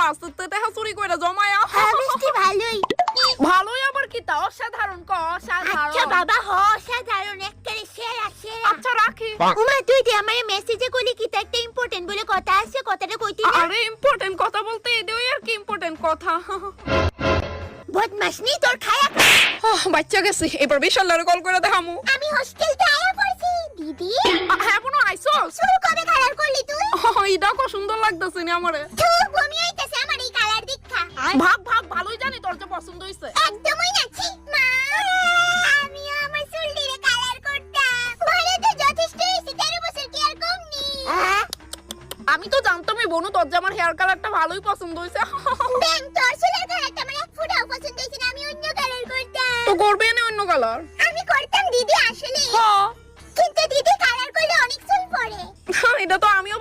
পাঁচতে টাকা চুরি করে জমায়া হ্যাঁ মিষ্টি ভালোই ভালোই আবার কি তা? অসাধারণ ক? আচ্ছা বাবা হ অসাধারণ। একবারে সেরা সেরা। আচ্ছা রাখি। উমা তুই যে আমার মেসেজে করলি কি তা একটা ইম্পর্টেন্ট বলে কথা আছে কথাটা কইতি না আরে ইম্পর্টেন্ট কথা বলতে এটাই আর কি ইম্পর্টেন্ট কথা? বদমাস নি তোর খায়া বাচ্চা গেছি। এবার বিশালের কল করে দেখামু। আমি হোস্টেলতে আয়া পড়ছি দিদি? হ্যাঁ বোনো আইসোস। চুল কবে কালার করলি তুই? ইটা কো সুন্দর লাগতেছে নি আমারে। ভাব ভাব ভালোই জানি তোর যে পছন্দ হইছে। একদমই না ছি মা। আমিও আমার চুল দিয়ে কালার করতাম। ভালো তো যথেষ্ট হয়েছে তেরো বছর কি আর কম নেই আমি তো জানতামই বোনু তোর যে আমার হেয়ার কালারটা ভালোই পছন্দ হইছে। ব্যাং তোর চুলের কালারটা আমার এক ফুটাও পছন্দ হয়েছে না আমি অন্য কালার করতাম। তো করবে না অন্য কালার আমি করতাম দিদি আসলে। হ্যাঁ কিন্তু দিদি কালার করলে অনেক চুল পড়ে। এটা তো আমিও